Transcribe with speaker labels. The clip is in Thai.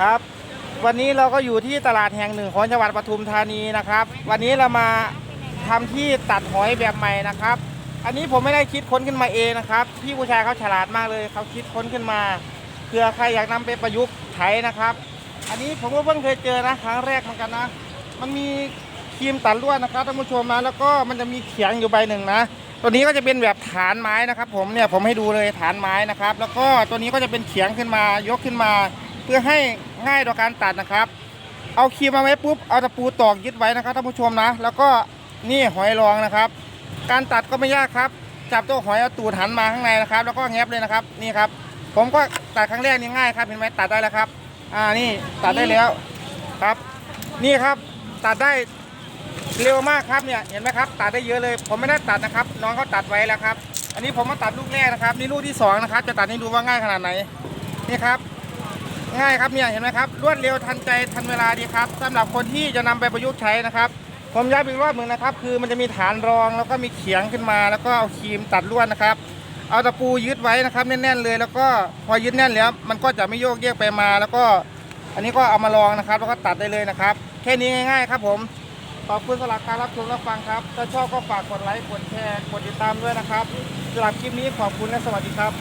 Speaker 1: ครับ วันนี้เราก็อยู่ที่ตลาดแห่งหนึ่งของจังหวัดปทุมธานีนะครับ วันนี้เรามาทำที่ตัดหอยแบบใหม่นะครับ อันนี้ผมไม่ได้คิดค้นขึ้นมาเองนะครับ พี่ผู้ชายเขาฉลาดมากเลยเขาคิดค้นขึ้นมาเผื่อใครอยากนำไปประยุกต์ใช้นะครับ อันนี้ผมก็เพิ่งเคยเจอนะครั้งแรกเหมือนกันนะ มันมีครีมตัดลวดนะครับท่านผู้ชมนะแล้วก็มันจะมีเขียงอยู่ใบหนึ่งนะตัวนี้ก็จะเป็นแบบฐานไม้นะครับ ผมเนี่ยผมให้ดูเลยฐานไม้นะครับ แล้วก็ตัวนี้ก็จะเป็นเขียงขึ้นมายกขึ้นมา พื่อให้ง่ายต่อการตัดนะครับ เอาครีมมาไว้ปุ๊บเอาตะปูตอกยึดไว้นะครับท่านผู้ชมนะ แล้วก็นี่หอยรองนะครับ การตัดก็ไม่ยากครับ จับตัวหอยเอาตูดหันมาข้างในนะครับ แล้วก็แงบเลยนะครับนี่ครับ ผมก็ตัดครั้งแรกนี่ง่ายครับเห็นไหมตัดได้แล้วครับ อ่านี่ตัดได้แล้วครับ นี่ครับตัดได้เร็วมากครับเนี่ยเห็นไหมครับ ตัดได้เยอะเลย ผมไม่ได้ตัดนะครับ น้องเขาตัดไว้แล้วครับ อันนี้ผมมาตัดลูกแรกนะครับ นี่ลูกที่สองนะครับจะตัดให้ดูว่าง่ายขนาดไหนนี่ครับ ง่ายครับเนี่ยเห็นไหมครับรวดเร็วทันใจทันเวลาดีครับสำหรับคนที่จะนำไปประยุกต์ใช้นะครับ ผมย้ำอีกรอบหนึ่งนะครับ คือมันจะมีฐานรองแล้วก็มีเขียงขึ้นมา แล้วก็เอาครีมตัดลวดนะครับ เอาตะปูยึดไว้นะครับแน่นๆเลย แล้วก็พอยึดแน่นแล้ว มันก็จะไม่โยกเยกไปมา แล้วก็อันนี้ก็เอามาลองนะครับ แล้วก็ตัดได้เลยนะครับ แค่นี้ง่าย ๆ ครับผมขอบคุณสำหรับการรับชมรับฟังครับถ้าชอบก็ฝากกดไลค์กดแชร์กดติดตามด้วยนะครับสำหรับคลิปนี้ขอบคุณและสวัสดีครับ